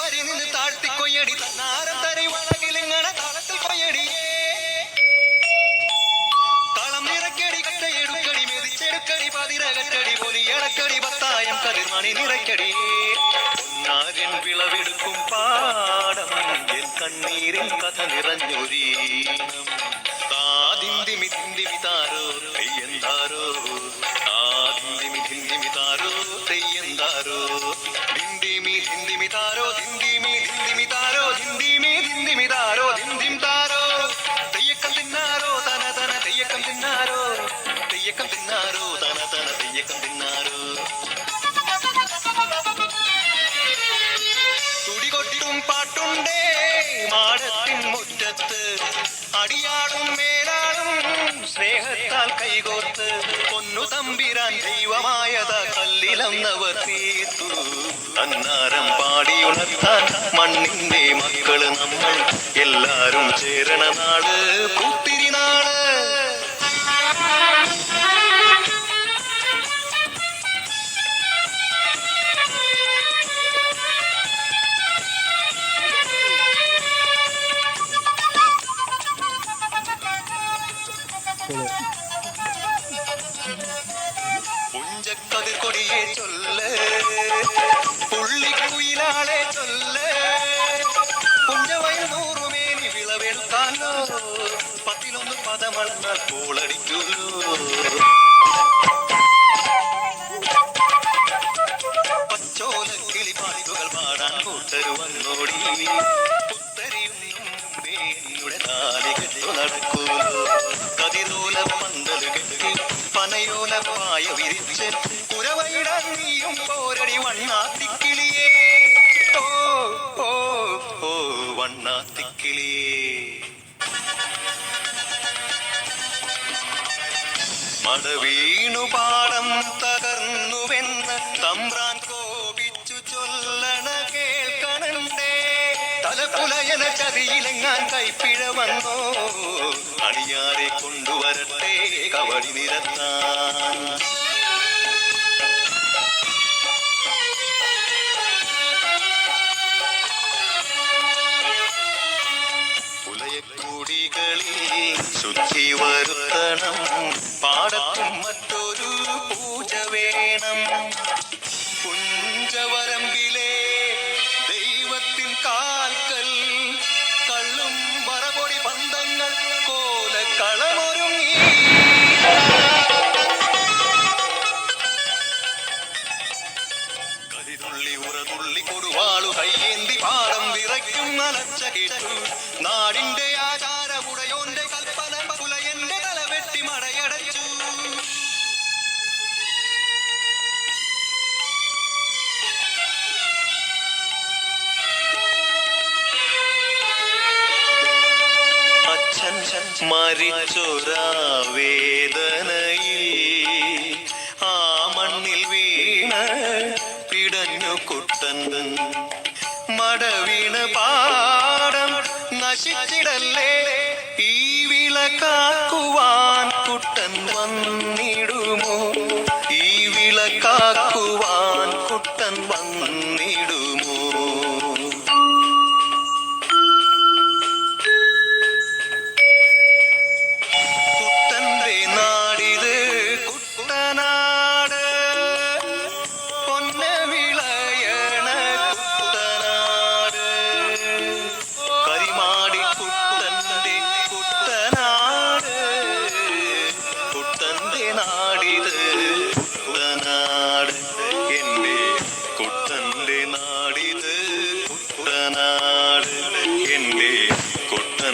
വരി നിന്ന് താഴ്ത്തി കൊയ്യടി തന്നാരം തരി വളകിലിങ്ങണ താളത്തിൽ കൊയ്യടിയേ തളം നിറക്കടി കട്ടയെടുക്കടി മെതിച്ചെടുക്കടി പതിരകറ്റടി പൊലി ഇളക്കടി പത്തായം കതിർമണി നിറയ്ക്കടി നാരൻ വിളവെടുക്കും പാടം എൻ കണ്ണീരിൻ കഥ നിറഞ്ഞൊരീണം താതിന്തിമി തെയ്യക്കം తిన్నారు తన తన തെയ്യക്കം తిన్నారు തുടികൊട്ടും പാട്ടുണ്ടേ. മാടത്തിൻ മുറ്റത്ത് അടിയാടും മേലാടും സ്നേഹത്താൽ കൈകോർത്ത് ഒന്നു തമ്പിരാൻ ദൈവമായത കല്ലിലന്നവർ തീർത്തു അന്നാരം പാടിയുണർത്താൻ മണ്ണിന്റെ മക്കൾ നമ്മൾ എല്ലാരും ചേരണ നാട് പൂത്തിരി വിളവെടുത്താലോ പത്തിലൊന്ന് പദമളന്നാൽ കോളടിക്കുള്ളൂ പച്ചോലക്കിളി പാട്ടുകൾ പാടാൻ കൂട്ടരു വന്നോടി നീയും പോരടി ഓ ഓ ഓ പാടം തകർന്നുവെന്ന് തമ്പ്രാൻ കോപിച്ചു ചൊല്ലണ കേൾക്കണണ്ടേ. തലപുലയന ചതിയിലെങ്ങാൻ കൈപ്പിഴ വന്നോ? അണിയാരെ കൊണ്ടുവരട്ടെ കവടി നിരത്താൻ പുലയക്കൂടികളിൽ ശുദ്ധി വരുത്തണം. പാടത്തും മറ്റൊരു പാടം വിറയ്ക്കും നനച്ച കേട്ടു. നാടിന്റെ ആചാരമുടയോന്റെ കൽപ്പന പുലയന്റെ തലവെട്ടി മടയടച്ചു. അച്ഛൻ മരിച്ചൊരാ വേദനയിൽ ആ മണ്ണിൽ വീണ പിടഞ്ഞു കുട്ടൻ മടവീണ് പാടം നശിച്ചിടല്ലേ? ഈ വിള കാക്കുവാൻ കുട്ടൻ വന്നിടുമോ? ഈ വിള കാക്കുവാൻ കുട്ടൻ വന്നിടുമോ?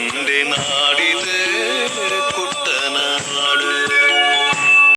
കുട്ടന്റെ നാടിത്